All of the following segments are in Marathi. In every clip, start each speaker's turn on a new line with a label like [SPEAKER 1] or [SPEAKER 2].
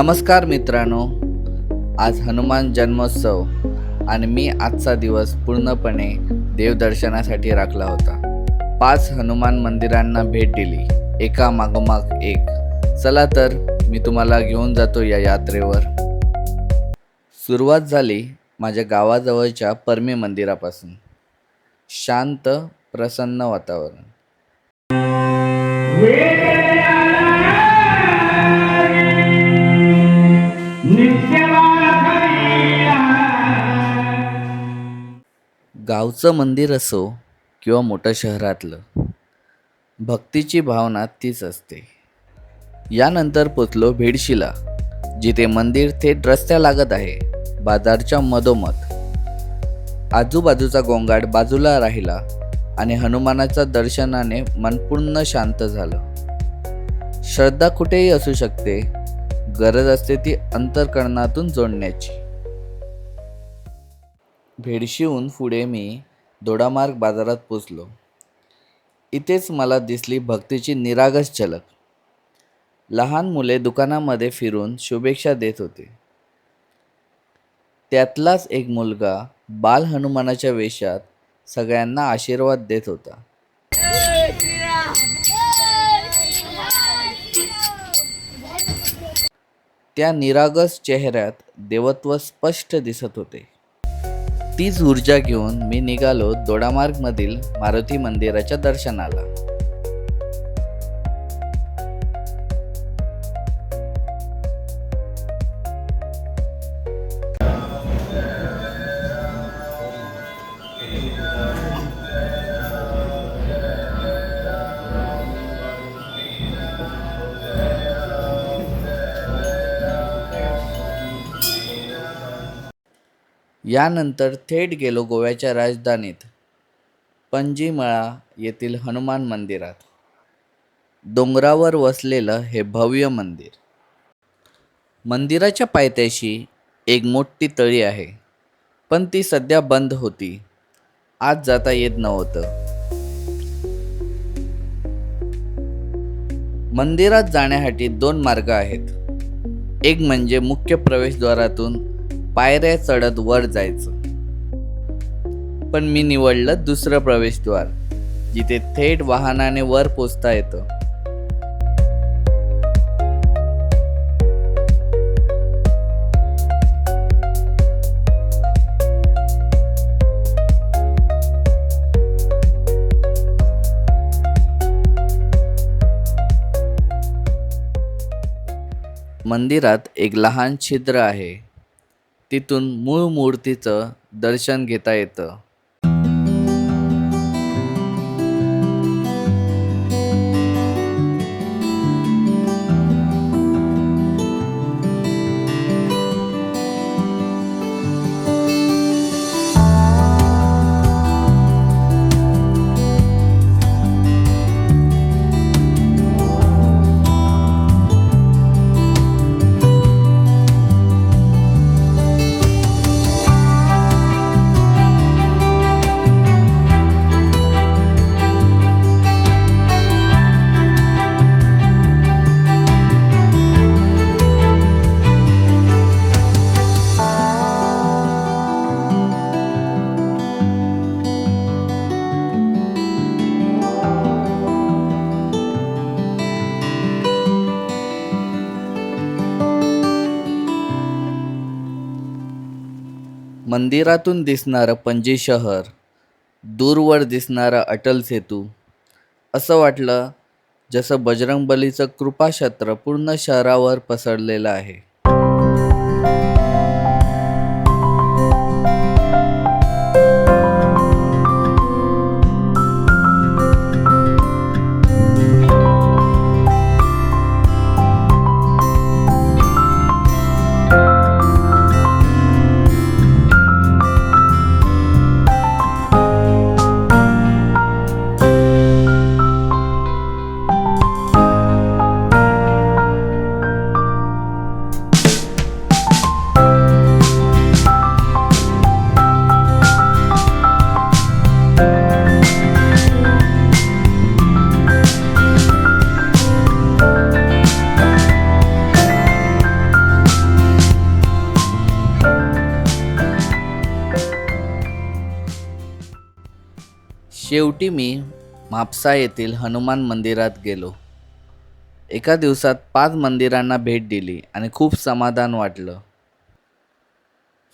[SPEAKER 1] नमस्कार मित्रांनो आज हनुमान जन्मोत्सव आणि मी आजचा दिवस पूर्णपणे देवदर्शनासाठी राखला होता. पाच हनुमान मंदिरांना भेट दिली एका मागोमाग एक. चला तर मी तुम्हाला घेऊन जातो या यात्रेवर. सुरुवात झाली माझ्या गावाजवळच्या परमे मंदिरापासून. शांत प्रसन्न वातावरण. गावचं मंदिर असो किंवा मोठं शहरातलं भक्तीची भावना तीच असते. यानंतर पोचलो भेडशीला जिथे मंदिर थेट रस्त्या लागत आहे बाजारच्या मधोमध. आजूबाजूचा गोंगाट बाजूला राहिला आणि हनुमानाच्या दर्शनाने मन पूर्ण शांत झालं. श्रद्धा कुठेही असू शकते गरज असते ती अंतरकरणातून जोडण्याची. भेडशीहून पुढे मी दोडामार्ग बाजारात पोचलो. इथेच मला दिसली भक्तीची निरागस झलक. लहान मुले दुकानामध्ये फिरून शुभेच्छा देत होते. त्यातलाच एक मुलगा बाल हनुमानाच्या वेशात सगळ्यांना आशीर्वाद देत होता. त्या निरागस चेहऱ्यात देवत्व स्पष्ट दिसत होते. तीच ऊर्जा घेऊन मी निघालो दोडामार्गमधील मारुती मंदिराच्या दर्शनाला. यानंतर थेट गेलो गोव्याच्या राजधानीत पणजीमळा येथील हनुमान मंदिरात. डोंगरावर वसलेलं हे भव्य मंदिर. मंदिराच्या पायथ्याशी एक मोठी तळी आहे पण ती सध्या बंद होती. आज जाता येत नव्हतं. मंदिरात जाण्यासाठी दोन मार्ग आहेत. एक म्हणजे मुख्य प्रवेशद्वारातून पायऱ्या चढत वर जायचं. पण मी निवडलं दुसरं प्रवेशद्वार जिथे थेट वाहनाने वर पोचता येतं. मंदिरात एक लहान छिद्र आहे. तिथून मूळ मूर्तीचं दर्शन घेता येतं. मंदिरातून दिसणारं पणजी शहर दूरवर दिसणारा अटल सेतू. असं वाटलं जसं बजरंगबलीचं कृपाक्षत्र पूर्ण शहरावर पसरलेलं आहे. शेवटी मी म्हापसा येथील हनुमान मंदिरात गेलो. एका दिवसात पाच मंदिरांना भेट दिली आणि खूप समाधान वाटलं.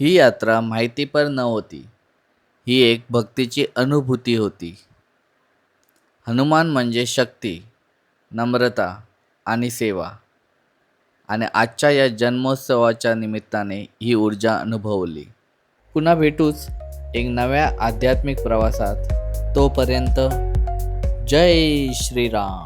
[SPEAKER 1] ही यात्रा माहितीपर नव्हती ही एक भक्तीची अनुभूती होती. हनुमान म्हणजे शक्ती नम्रता आणि सेवा. आणि आजच्या या जन्मोत्सवाच्या निमित्ताने ही ऊर्जा अनुभवली. पुन्हा भेटूच एक नव्या आध्यात्मिक प्रवासात. तोपर्यंत जय श्रीराम.